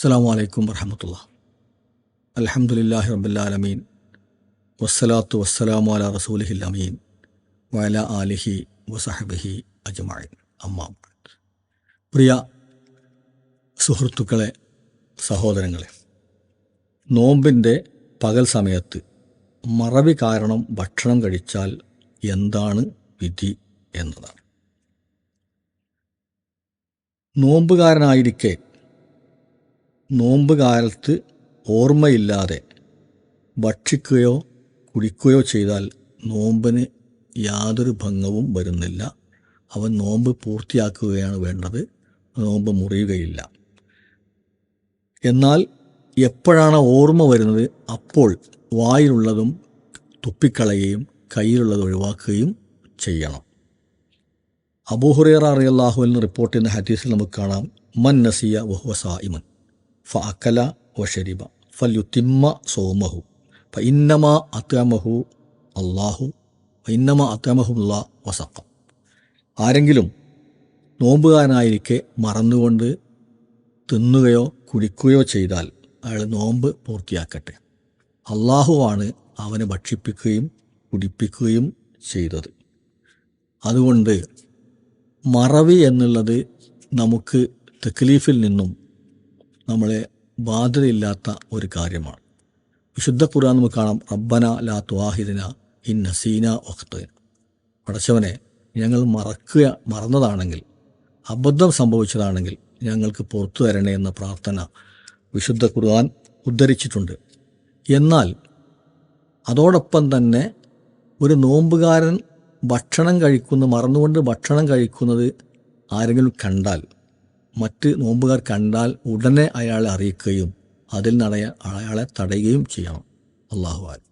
അസ്സാം വലൈക്കും വർഹമത്തുള്ള അലഹമുല്ലാഹി റബുല്ലാലമീൻ വസ്സലാത്തു വസ്സലാമു അല റസൂലിഹിൽ അമീൻ. വയല ആലിഹി വസഹബിഹി അജ്മായിൻ അമ്മ പ്രിയ സുഹൃത്തുക്കളെ സഹോദരങ്ങളെ നോമ്പിന്റെ പകൽ സമയത്ത് മറവി കാരണം ഭക്ഷണം കഴിച്ചാൽ എന്താണ് വിധി എന്നതാണ്. നോമ്പുകാരനായിരിക്കെ നോമ്പ് കാലത്ത് ഓർമ്മയില്ലാതെ ഭക്ഷിക്കുകയോ കുടിക്കുകയോ ചെയ്താൽ നോമ്പിന് യാതൊരു ഭംഗവും വരുന്നില്ല. അവൻ നോമ്പ് പൂർത്തിയാക്കുകയാണ് വേണ്ടത്. നോമ്പ് മുറിയുകയില്ല. എന്നാൽ എപ്പോഴാണ് ഓർമ്മ വരുന്നത്? അപ്പോൾ വായിലുള്ളതും തുപ്പിക്കളയുകയും കയ്യിലുള്ളത് ഒഴിവാക്കുകയും ചെയ്യണം. അബൂഹുറേറ നിന്ന് റിപ്പോർട്ട് ചെയ്യുന്ന ഹദീസിൽ നമുക്ക് കാണാം. മൻ നസിയ വഹുവ സായിമൻ ഫ വഷരിബ വ ഷരിബ ഫൽ യുത്തിമ്മ സോമഹു. ഫ ഇന്നമ അത്യമഹു അള്ളാഹു ഇന്നമ അത്യമഹുല്ല വസക്ക ആരെങ്കിലും നോമ്പുകാരനായിരിക്കെ മറന്നുകൊണ്ട് തിന്നുകയോ കുടിക്കുകയോ ചെയ്താൽ അയാൾ നോമ്പ് പൂർത്തിയാക്കട്ടെ. അള്ളാഹുവാണ് അവനെ ഭക്ഷിപ്പിക്കുകയും കുടിപ്പിക്കുകയും ചെയ്തത്. അതുകൊണ്ട് മറവി എന്നുള്ളത് നമുക്ക് തെക്ലീഫിൽ നിന്നും നമ്മളെ ബാധ്യതയില്ലാത്ത ഒരു കാര്യമാണ്. വിശുദ്ധ ഖുർആൻ നമുക്ക് കാണാം റബ്ബന ലാ ത്വാഹിദിന ഇൻ നസീന ഒഖത്ത് പടച്ചവനെ ഞങ്ങൾ മറക്കുക മറന്നതാണെങ്കിൽ അബദ്ധം സംഭവിച്ചതാണെങ്കിൽ ഞങ്ങൾക്ക് പുറത്തു തരണേ എന്ന പ്രാർത്ഥന വിശുദ്ധ ഖുർആൻ ഉദ്ധരിച്ചിട്ടുണ്ട്. എന്നാൽ അതോടൊപ്പം തന്നെ ഒരു നോമ്പുകാരൻ ഭക്ഷണം കഴിക്കുന്നു മറന്നുകൊണ്ട് ഭക്ഷണം കഴിക്കുന്നത് ആരെങ്കിലും കണ്ടാൽ മറ്റ് നോമ്പുകാർ കണ്ടാൽ ഉടനെ അയാളെ അറിയിക്കുകയും അതിൽ നടയ അയാളെ തടയുകയും ചെയ്യണം. അള്ളാഹു